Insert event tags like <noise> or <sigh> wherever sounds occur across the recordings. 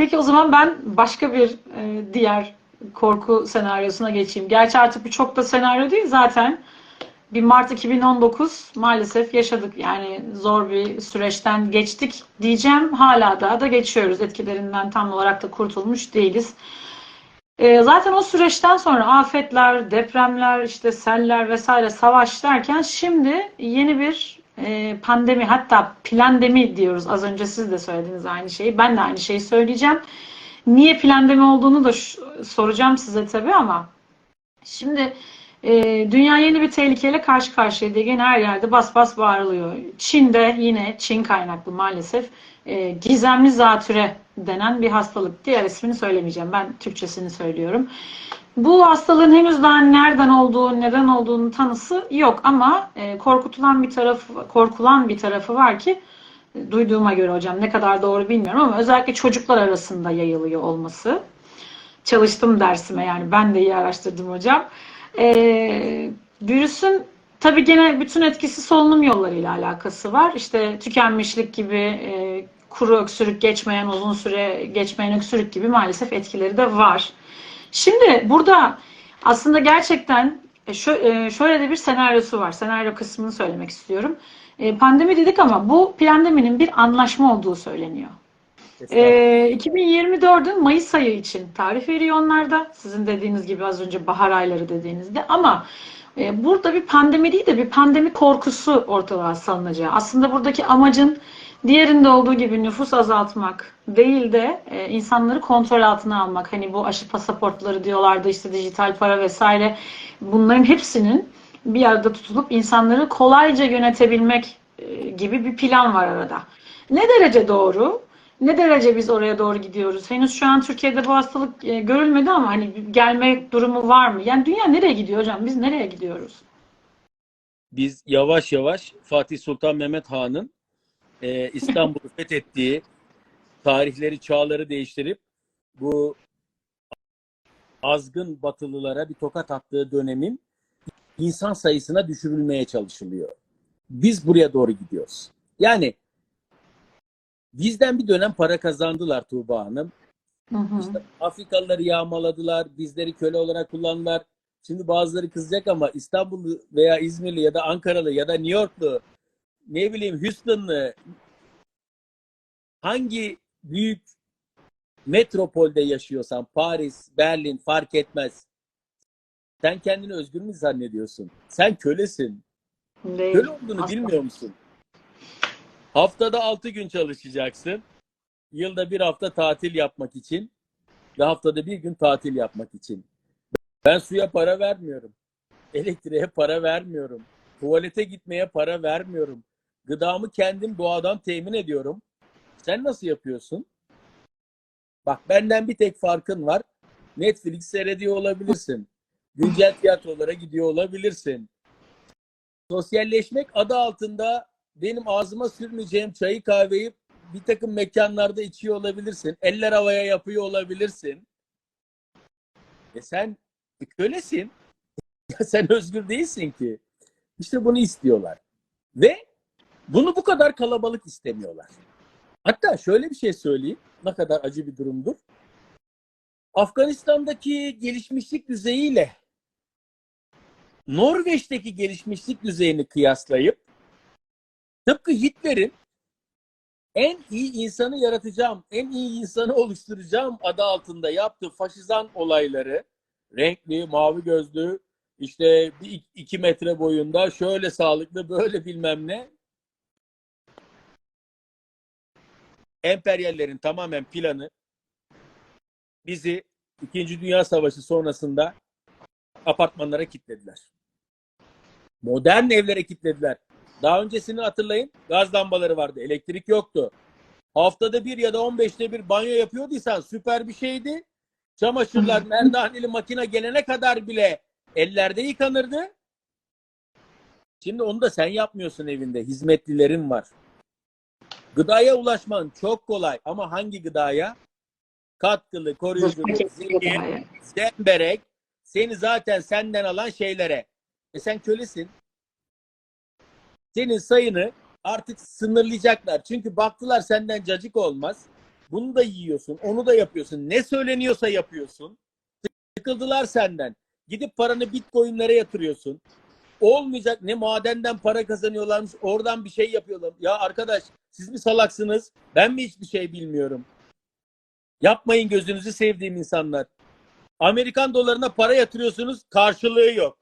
Peki o zaman ben başka bir e, diğer korku senaryosuna geçeyim. Gerçi artık bu çok da senaryo değil zaten. Bir Mart 2019 maalesef yaşadık. Yani zor bir süreçten geçtik diyeceğim. Hala daha da geçiyoruz. Etkilerinden tam olarak da kurtulmuş değiliz. E, zaten o süreçten sonra afetler, depremler, işte seller vesaire savaş derken şimdi yeni bir pandemi hatta plandemi diyoruz. Az önce siz de söylediniz aynı şeyi. Ben de aynı şeyi söyleyeceğim. Niye plandemi olduğunu da soracağım size tabii ama şimdi e, dünya yeni bir tehlikeyle karşı karşıya diye gene her yerde bas bas bağırılıyor. Çin'de yine Çin kaynaklı maalesef e, gizemli zatüre denen bir hastalık. Diğer ismini söylemeyeceğim. Ben Türkçesini söylüyorum. Bu hastalığın henüz daha nereden olduğu, neden olduğunu tanısı yok ama e, korkutulan bir tarafı, korkulan bir tarafı var ki e, duyduğuma göre hocam ne kadar doğru bilmiyorum ama özellikle çocuklar arasında yayılıyor olması. Çalıştım dersime yani ben de iyi araştırdım hocam. E, virüsün tabii gene bütün etkisi solunum yollarıyla alakası var. İşte tükenmişlik gibi, e, kuru öksürük geçmeyen, uzun süre geçmeyen öksürük gibi maalesef etkileri de var. Şimdi burada aslında gerçekten e, e, şöyle de bir senaryosu var. Senaryo kısmını söylemek istiyorum. E, Pandemi dedik ama bu pandeminin bir anlaşma olduğu söyleniyor. E, 2024'ün Mayıs ayı için tarih veriyor onlar da. Sizin dediğiniz gibi az önce bahar ayları dediğinizde. Ama e, burada bir pandemi değil de bir pandemi korkusu ortalığa salınacağı. Aslında buradaki amacın diğerinde olduğu gibi nüfus azaltmak değil de e, insanları kontrol altına almak. Hani bu aşı pasaportları diyorlardı işte dijital para vesaire. Bunların hepsinin bir arada tutulup insanları kolayca yönetebilmek e, gibi bir plan var arada. Ne derece doğru? Ne derece biz oraya doğru gidiyoruz? Henüz şu an Türkiye'de bu hastalık e, görülmedi ama hani gelme durumu var mı? Yani dünya nereye gidiyor hocam? Biz nereye gidiyoruz? Biz yavaş yavaş Fatih Sultan Mehmet Han'ın e, İstanbul'u fethettiği tarihleri, çağları değiştirip bu azgın batılılara bir tokat attığı dönemin insan sayısına düşürülmeye çalışılıyor. Biz buraya doğru gidiyoruz. Yani bizden bir dönem para kazandılar Tuğba Hanım. Hı hı. İşte Afrikalıları yağmaladılar, bizleri köle olarak kullandılar. Şimdi bazıları kızacak ama İstanbullu veya İzmirli ya da Ankaralı ya da New Yorklu, ne bileyim Houston'lı hangi büyük metropolde yaşıyorsan Paris, Berlin fark etmez. Sen kendini özgür mü zannediyorsun? Sen kölesin. Değil. Köle olduğunu Asla. bilmiyor musun? Haftada 6 gün çalışacaksın. Yılda bir hafta tatil yapmak için ve haftada bir gün tatil yapmak için. Ben suya para vermiyorum. Elektriğe para vermiyorum. Tuvalete gitmeye para vermiyorum. Gıdamı kendim doğadan temin ediyorum. Sen nasıl yapıyorsun? Bak benden bir tek farkın var. Netflix seyrediyor olabilirsin. Güncel tiyatrolara gidiyor olabilirsin. Sosyalleşmek adı altında benim ağzıma sürmeyeceğim çayı kahveyi bir takım mekanlarda içiyor olabilirsin. Eller havaya yapıyor olabilirsin. E sen kölesin. <laughs> Ya sen özgür değilsin ki. İşte bunu istiyorlar. Ve bunu bu kadar kalabalık istemiyorlar. Hatta şöyle bir şey söyleyeyim. Ne kadar acı bir durumdur. Afganistan'daki gelişmişlik düzeyiyle Norveç'teki gelişmişlik düzeyini kıyaslayıp tıpkı Hitler'in en iyi insanı yaratacağım, en iyi insanı oluşturacağım adı altında yaptığı faşizan olayları renkli, mavi gözlü, işte bir iki metre boyunda şöyle sağlıklı, böyle bilmem ne. Emperyallerin tamamen planı bizi İkinci Dünya Savaşı sonrasında apartmanlara kilitlediler. Modern evlere kilitlediler. Daha öncesini hatırlayın. Gaz lambaları vardı. Elektrik yoktu. Haftada bir ya da 15'te bir banyo yapıyorduysan süper bir şeydi. Çamaşırlar merdaneli makine gelene kadar bile ellerde yıkanırdı. Şimdi onu da sen yapmıyorsun evinde. Hizmetlilerin var. Gıdaya ulaşman çok kolay ama hangi gıdaya? Katkılı, koruyuculu, zehir, zemberek seni zaten senden alan şeylere. E sen kölesin. Senin sayını artık sınırlayacaklar. Çünkü baktılar senden cacık olmaz. Bunu da yiyorsun, onu da yapıyorsun. Ne söyleniyorsa yapıyorsun. Sıkıldılar senden. Gidip paranı bitcoinlere yatırıyorsun. Olmayacak ne madenden para kazanıyorlarmış oradan bir şey yapıyorlar. Ya arkadaş siz mi salaksınız? Ben mi hiçbir şey bilmiyorum? Yapmayın gözünüzü sevdiğim insanlar. Amerikan dolarına para yatırıyorsunuz karşılığı yok.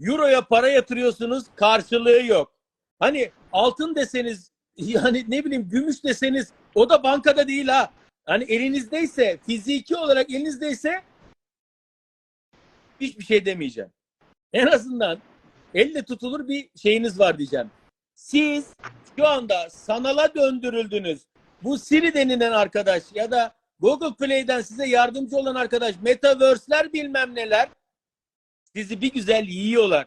Euro'ya para yatırıyorsunuz karşılığı yok. Hani altın deseniz <laughs> yani ne bileyim gümüş deseniz o da bankada değil ha. Hani elinizdeyse fiziki olarak elinizdeyse hiçbir şey demeyeceğim. En azından elle tutulur bir şeyiniz var diyeceğim. Siz şu anda sanala döndürüldünüz. Bu Siri denilen arkadaş ya da Google Play'den size yardımcı olan arkadaş metaverse'ler bilmem neler sizi bir güzel yiyorlar.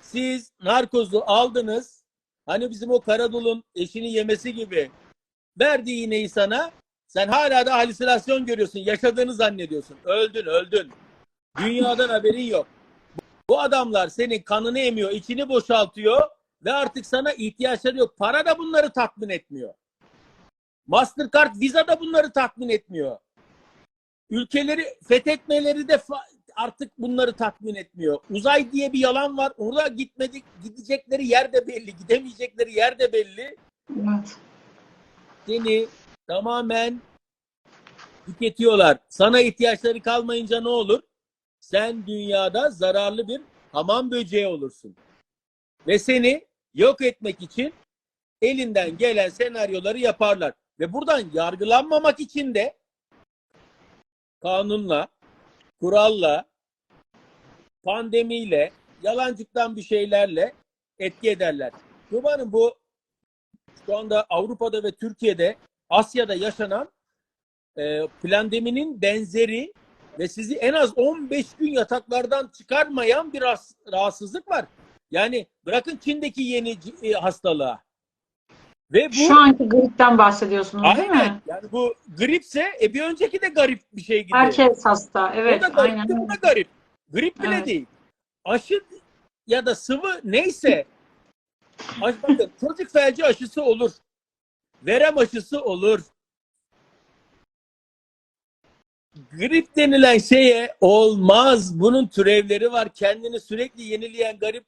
Siz narkozu aldınız. Hani bizim o Karadul'un eşini yemesi gibi verdi iğneyi sana. Sen hala da halüsinasyon görüyorsun. Yaşadığını zannediyorsun. Öldün, öldün. Dünyadan haberin yok. Bu adamlar senin kanını emiyor, içini boşaltıyor ve artık sana ihtiyaçları yok. Para da bunları tatmin etmiyor. Mastercard, Visa da bunları tatmin etmiyor. Ülkeleri fethetmeleri de artık bunları tatmin etmiyor. Uzay diye bir yalan var. Orada gitmedik. Gidecekleri yer de belli. Gidemeyecekleri yer de belli. Evet. Seni tamamen tüketiyorlar. Sana ihtiyaçları kalmayınca ne olur? Sen dünyada zararlı bir hamam böceği olursun. Ve seni yok etmek için elinden gelen senaryoları yaparlar. Ve buradan yargılanmamak için de kanunla, kuralla, pandemiyle, yalancıktan bir şeylerle etki ederler. Kurbanım bu şu anda Avrupa'da ve Türkiye'de, Asya'da yaşanan e, plandeminin benzeri ve sizi en az 15 gün yataklardan çıkarmayan bir rahatsız- rahatsızlık var. Yani bırakın Çin'deki yeni e, hastalığa. Ve bu Şu anki gripten bahsediyorsunuz değil aynen mi? yani bu gripse e bir önceki de garip bir şey gibi. Herkes hasta. Evet, o da garip, aynen. bu da garip. Grip bile Evet. değil. Aşı ya da sıvı neyse bakın, çocuk felci aşısı olur. Verem aşısı olur. Grip denilen şeye olmaz. Bunun türevleri var. Kendini sürekli yenileyen garip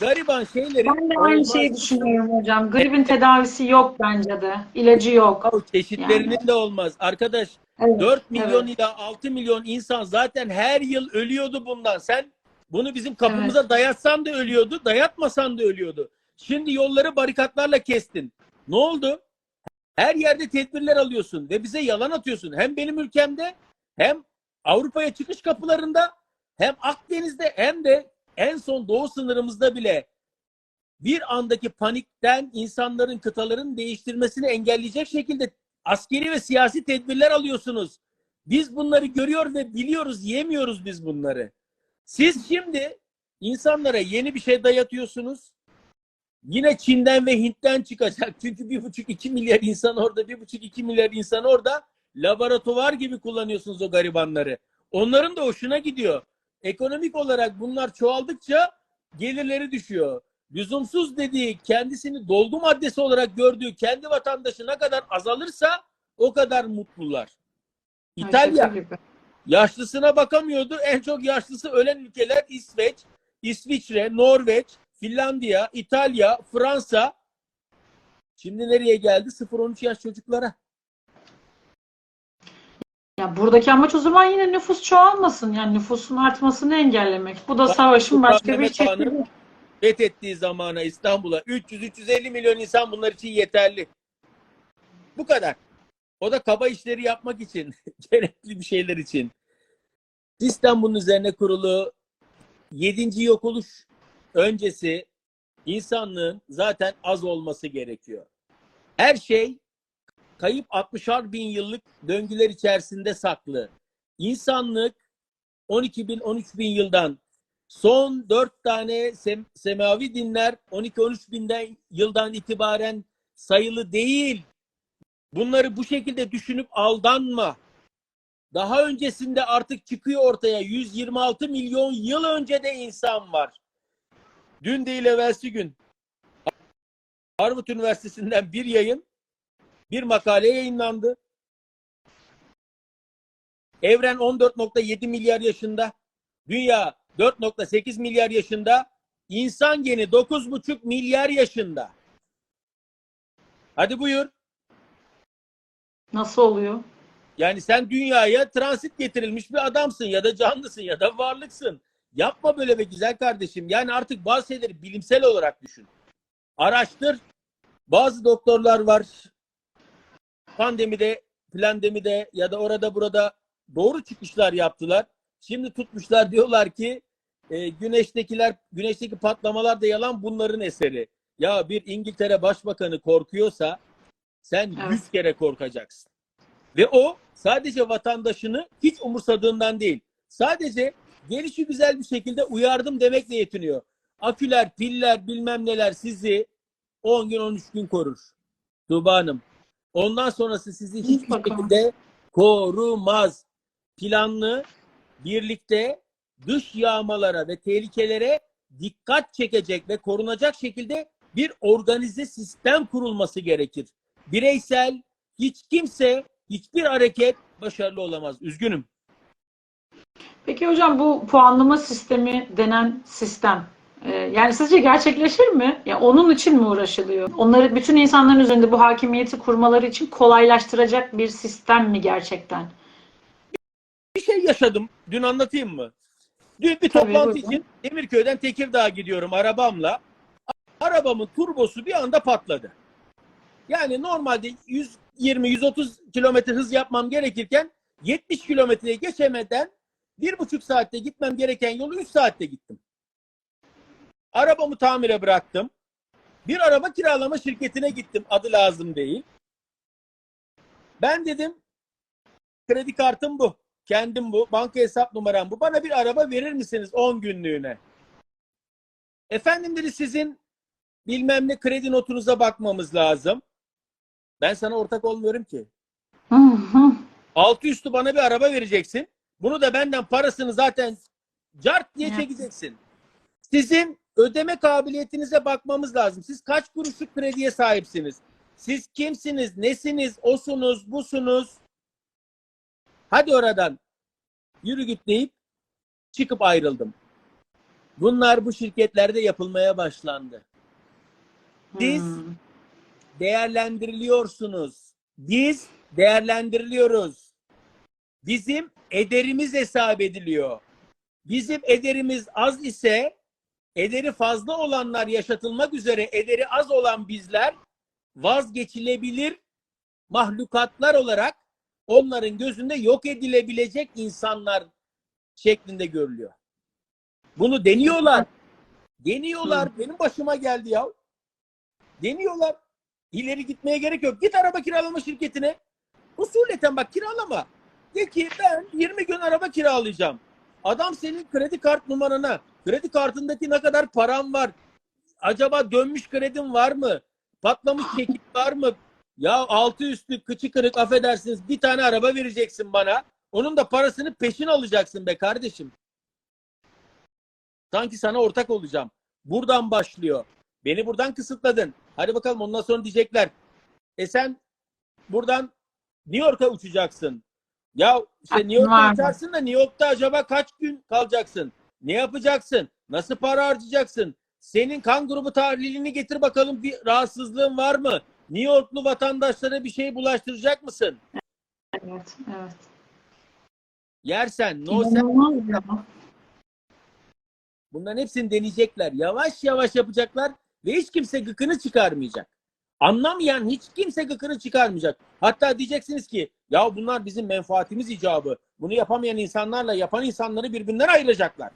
gariban şeyleri Ben de aynı olmaz. şeyi düşünüyorum hocam. Gripin tedavisi yok bence de. İlacı yok. Yahu Çeşitlerinin de olmaz. Arkadaş Evet, 4 milyon ila 6 milyon insan zaten her yıl ölüyordu bundan. Sen bunu bizim kapımıza dayatsan da ölüyordu, dayatmasan da ölüyordu. Şimdi yolları barikatlarla kestin. Ne oldu? Her yerde tedbirler alıyorsun ve bize yalan atıyorsun. Hem benim ülkemde hem Avrupa'ya çıkış kapılarında hem Akdeniz'de hem de en son doğu sınırımızda bile bir andaki panikten insanların kıtaların değiştirmesini engelleyecek şekilde askeri ve siyasi tedbirler alıyorsunuz. Biz bunları görüyor ve biliyoruz, yemiyoruz biz bunları. Siz şimdi insanlara yeni bir şey dayatıyorsunuz. Yine Çin'den ve Hint'ten çıkacak. <laughs> Çünkü bir buçuk iki milyar insan orada, bir buçuk iki milyar insan orada. Laboratuvar gibi kullanıyorsunuz o garibanları. Onların da hoşuna gidiyor. Ekonomik olarak bunlar çoğaldıkça gelirleri düşüyor. Lüzumsuz dediği, kendisini dolgu maddesi olarak gördüğü kendi vatandaşı ne kadar azalırsa o kadar mutlular. İtalya yaşlısına bakamıyordu. En çok yaşlısı ölen ülkeler İsveç, İsviçre, Norveç, Finlandiya, İtalya, Fransa. Şimdi nereye geldi? 0-13 yaş çocuklara. Ya buradaki amaç o zaman yine nüfus çoğalmasın. Yani nüfusun artmasını engellemek. Bu da savaşın başka bir çeşidi. fethettiği zamana İstanbul'a 300-350 milyon insan bunlar için yeterli. Bu kadar. O da kaba işleri yapmak için, <laughs> gerekli bir şeyler için. Sistem bunun üzerine kurulu. Yedinci yok oluş öncesi insanlığın zaten az olması gerekiyor. Her şey kayıp 60'ar bin yıllık döngüler içerisinde saklı. İnsanlık 12 bin 13 bin yıldan son 4 tane sem- semavi dinler 12-13 binden yıldan itibaren sayılı değil. Bunları bu şekilde düşünüp aldanma. Daha öncesinde artık çıkıyor ortaya 126 milyon yıl önce de insan var. Dün değil evvelsi gün Harvard Üniversitesi'nden bir yayın, bir makale yayınlandı. Evren 14.7 milyar yaşında. Dünya 4.8 milyar yaşında. İnsan geni 9.5 milyar yaşında. Hadi buyur. Nasıl oluyor? Yani sen dünyaya transit getirilmiş bir adamsın ya da canlısın ya da varlıksın. Yapma böyle be güzel kardeşim. Yani artık bazı şeyleri bilimsel olarak düşün. Araştır. Bazı doktorlar var. Pandemide, plandemide ya da orada burada doğru çıkışlar yaptılar. Şimdi tutmuşlar diyorlar ki e, güneştekiler, güneşteki patlamalar da yalan bunların eseri. Ya bir İngiltere Başbakanı korkuyorsa sen Evet. yüz kere korkacaksın. Ve o sadece vatandaşını hiç umursadığından değil. Sadece gelişi güzel bir şekilde uyardım demekle yetiniyor. Aküler, piller, bilmem neler sizi 10 gün 13 gün korur. Tuğba Hanım. Ondan sonrası sizi hiçbir Mutlaka. şekilde korumaz. Planlı, birlikte dış yağmalara ve tehlikelere dikkat çekecek ve korunacak şekilde bir organize sistem kurulması gerekir. Bireysel hiç kimse hiçbir hareket başarılı olamaz. Üzgünüm. Peki hocam bu puanlama sistemi denen sistem e, yani sizce gerçekleşir mi? Ya onun için mi uğraşılıyor? Onları bütün insanların üzerinde bu hakimiyeti kurmaları için kolaylaştıracak bir sistem mi gerçekten? Bir şey yaşadım. Dün anlatayım mı? Dün bir Tabii, toplantı buyurun. için Demirköy'den Tekirdağ'a gidiyorum arabamla. Arabamın turbosu bir anda patladı. Yani normalde 120-130 kilometre hız yapmam gerekirken 70 kilometreye geçemeden bir buçuk saatte gitmem gereken yolu 3 saatte gittim. Arabamı tamire bıraktım. Bir araba kiralama şirketine gittim. Adı lazım değil. Ben dedim kredi kartım bu. Kendim bu. Banka hesap numaram bu. Bana bir araba verir misiniz 10 günlüğüne? Efendim dedi sizin bilmem ne kredi notunuza bakmamız lazım. Ben sana ortak olmuyorum ki. Altı üstü bana bir araba vereceksin. Bunu da benden parasını zaten cart diye Evet. çekeceksin. Sizin ödeme kabiliyetinize bakmamız lazım. Siz kaç kuruşluk krediye sahipsiniz? Siz kimsiniz? Nesiniz? Osunuz? Busunuz? Hadi oradan yürü git deyip çıkıp ayrıldım. Bunlar bu şirketlerde yapılmaya başlandı. Biz Hmm. değerlendiriliyorsunuz. Biz değerlendiriliyoruz. Bizim ederimiz hesap ediliyor. Bizim ederimiz az ise ederi fazla olanlar yaşatılmak üzere ederi az olan bizler vazgeçilebilir mahlukatlar olarak onların gözünde yok edilebilecek insanlar şeklinde görülüyor. Bunu deniyorlar. Deniyorlar. Benim başıma geldi ya. Deniyorlar. İleri gitmeye gerek yok. Git araba kiralama şirketine. Usuleten bak kiralama. De ki ben 20 gün araba kiralayacağım. Adam senin kredi kart numarana, kredi kartındaki ne kadar param var? Acaba dönmüş kredin var mı? Patlamış çekik var mı? Ya altı üstü kıçı kırık affedersiniz bir tane araba vereceksin bana. Onun da parasını peşin alacaksın be kardeşim. Sanki sana ortak olacağım. Buradan başlıyor. Beni buradan kısıtladın. Hadi bakalım ondan sonra diyecekler. E sen buradan New York'a uçacaksın. Ya işte New mı? uçarsın da New York'ta acaba kaç gün kalacaksın? Ne yapacaksın? Nasıl para harcayacaksın? Senin kan grubu tahlilini getir bakalım bir rahatsızlığın var mı? New Yorklu vatandaşlara bir şey bulaştıracak mısın? Evet, evet. Yersen, no sen. Bunların hepsini deneyecekler. Yavaş yavaş yapacaklar ve hiç kimse gıkını çıkarmayacak. Anlamayan hiç kimse gıkını çıkarmayacak. Hatta diyeceksiniz ki ya bunlar bizim menfaatimiz icabı. Bunu yapamayan insanlarla yapan insanları birbirinden ayıracaklar.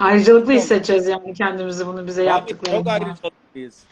Ayrıcalıklı hissedeceğiz yani kendimizi bunu bize yaptıklarında. çok ayrıcalıyız.